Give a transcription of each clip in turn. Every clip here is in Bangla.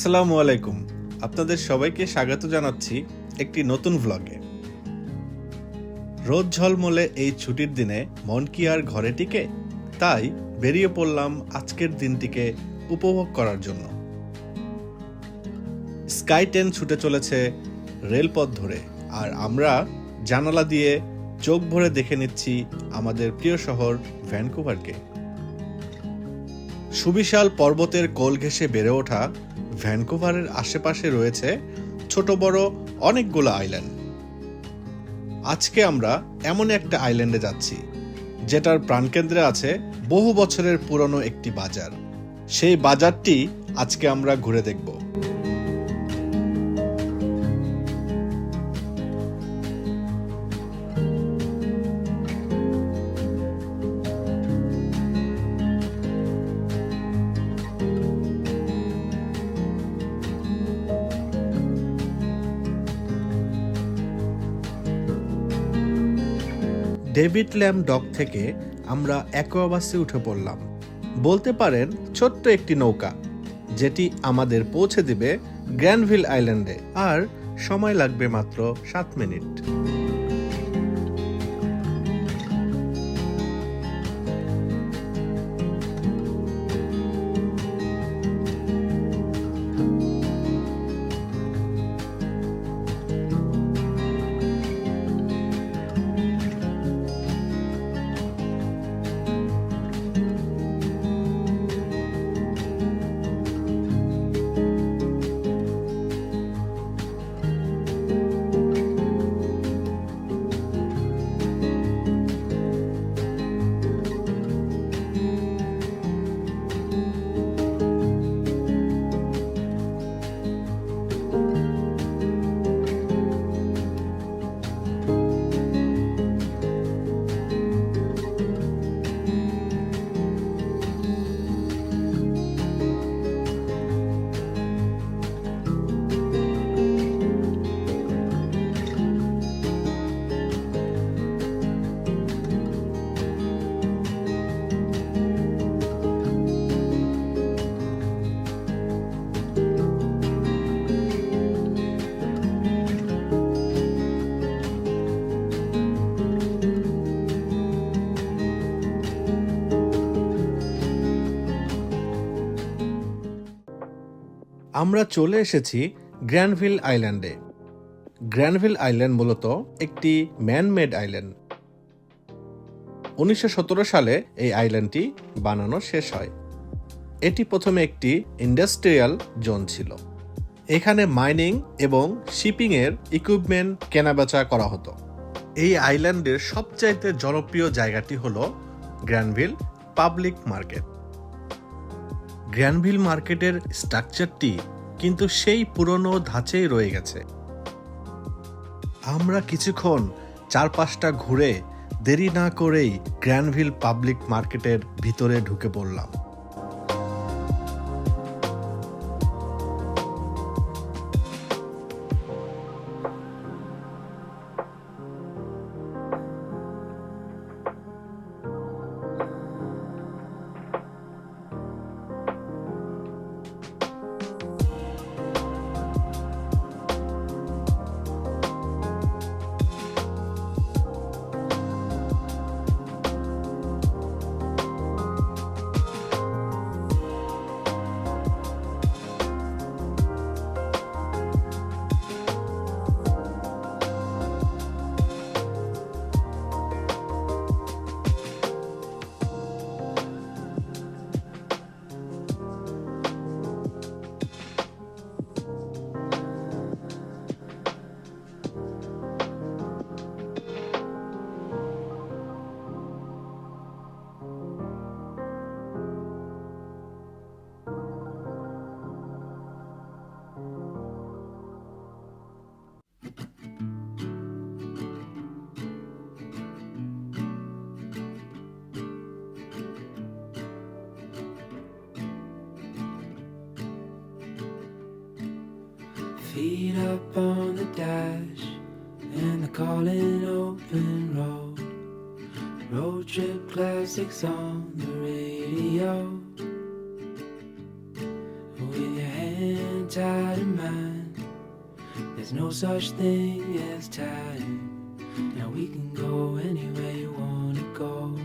আসসালামু আলাইকুম। আপনাদের সবাইকে স্বাগত জানাচ্ছি একটি নতুন ভ্লগে রোদ ঝলমলে এই ছুটির দিনে মন কি আর ঘরে টিকে? তাই বেরিয়ে পড়লাম আজকের দিনটিকে উপভোগ করার জন্য। স্কাই ট্রেন ছুটে চলেছে রেলপথ ধরে, আর আমরা জানালা দিয়ে চোখ ভরে দেখে নিচ্ছি আমাদের প্রিয় শহর ভ্যানকুভারকে। সুবিশাল পর্বতের কোল ঘেঁষে বেড়ে ওঠা ভ্যানকুভারের আশেপাশে রয়েছে ছোট বড় অনেকগুলো আইল্যান্ড। আজকে আমরা এমন একটা আইল্যান্ডে যাচ্ছি, যেটার প্রাণকেন্দ্রে আছে বহু বছরের পুরনো একটি বাজার। সেই বাজারটি আজকে আমরা ঘুরে দেখব। ডেভিড ল্যাম ডক থেকে আমরা অ্যাকোয়াবাসে উঠে পড়লাম। বলতে পারেন, ছোট্ট একটি নৌকা, যেটি আমাদের পৌঁছে দেবে গ্র্যানভিল আইল্যান্ডে, আর সময় লাগবে মাত্র সাত মিনিট। আমরা চলে এসেছি গ্র্যান্ডভিল আইল্যান্ডে। গ্র্যান্ডভিল আইল্যান্ড মূলত একটি ম্যানমেড আইল্যান্ড। উনিশশো সতেরো সালে এই আইল্যান্ডটি বানানো শেষ হয়। এটি প্রথমে একটি ইন্ডাস্ট্রিয়াল জোন ছিল। এখানে মাইনিং এবং শিপিং এর ইকুইপমেন্ট কেনাবেচা করা হতো। এই আইল্যান্ডের সবচাইতে জনপ্রিয় জায়গাটি হল গ্র্যান্ডভিল পাবলিক মার্কেট। গ্র্যানভিল মার্কেটের স্ট্রাকচারটি কিন্তু সেই পুরনো ধাঁচেই রয়ে গেছে। আমরা কিছুক্ষণ চারপাশটা ঘুরে দেরি না করেই গ্র্যানভিল পাবলিক মার্কেটের ভিতরে ঢুকে পড়লাম। up on the dash and the calling open road. Road trip classics on the radio. With your hand tied in mine, there's no such thing as time. Now we can go anywhere you wanna go.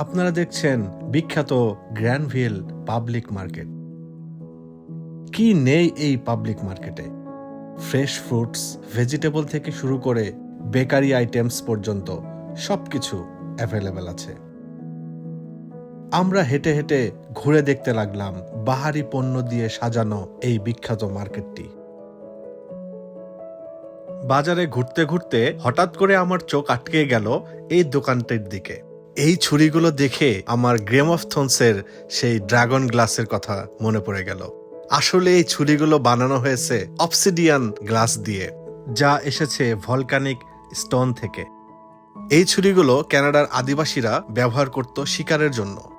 আপনারা দেখছেন বিখ্যাত গ্র্যানভিল পাবলিক মার্কেট। কি নেই এই পাবলিক মার্কেটে? ফ্রেশ ফ্রুটস, ভেজিটেবল থেকে শুরু করে বেকারি আইটেমস পর্যন্ত সব কিছু অ্যাভেলেবেল আছে। আমরা হেঁটে হেঁটে ঘুরে দেখতে লাগলাম বাহারি পণ্য দিয়ে সাজানো এই বিখ্যাত মার্কেটটি। বাজারে ঘুরতে ঘুরতে হঠাৎ করে আমার চোখ আটকে গেল এই দোকানটির দিকে। এই ছুরিগুলো দেখে আমার গ্রেম অফ থোনসের সেই ড্রাগন গ্লাসের কথা মনে পড়ে গেল। আসলে এই ছুরিগুলো বানানো হয়েছে অপসিডিয়ান গ্লাস দিয়ে, যা এসেছে ভলকানিক স্টোন থেকে। এই ছুরিগুলো ক্যানাডার আদিবাসীরা ব্যবহার করত শিকারের জন্য।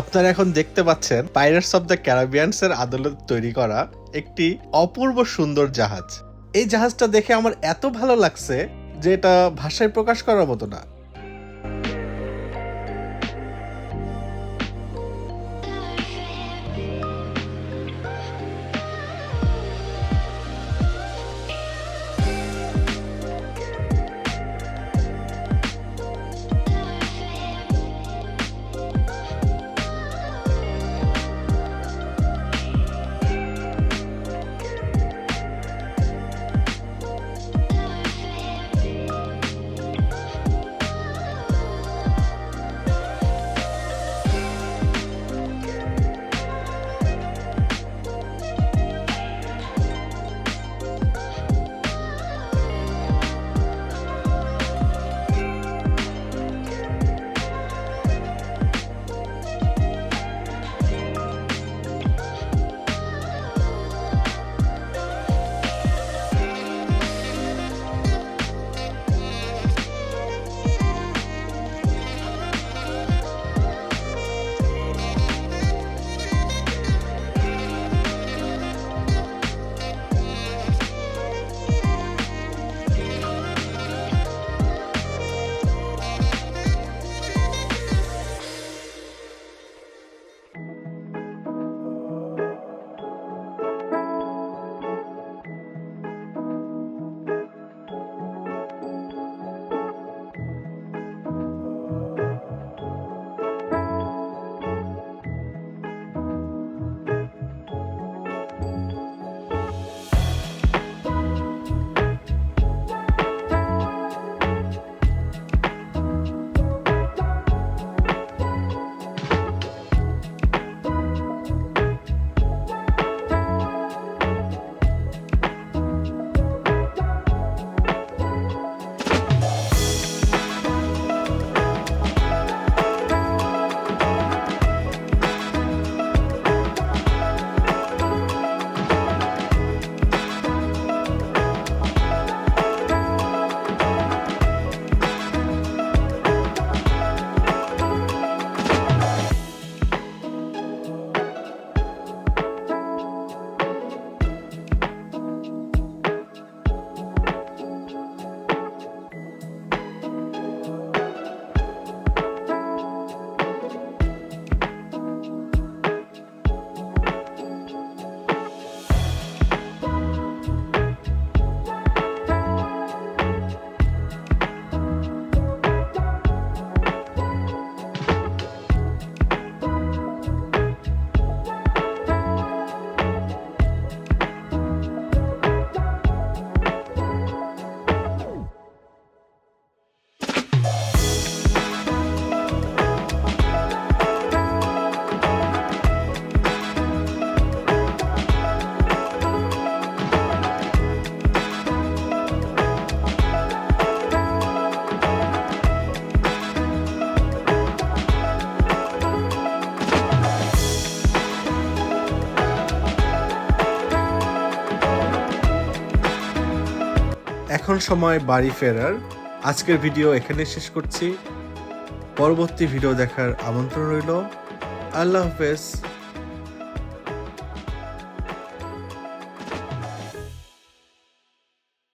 আপনারা এখন দেখতে পাচ্ছেন পাইরেটস অফ দ্য ক্যারাবিয়ানস এর আদালত তৈরি করা একটি অপূর্ব সুন্দর জাহাজ। এই জাহাজটা দেখে আমার এত ভালো লাগছে যে এটা ভাষায় প্রকাশ করার মতো না। সময় বাড়ি ফেরার আজকের ভিডিও এখানে শেষ করছি। পরবর্তী ভিডিও দেখার আমন্ত্রণ রইল। আল্লাহ হাফেজ।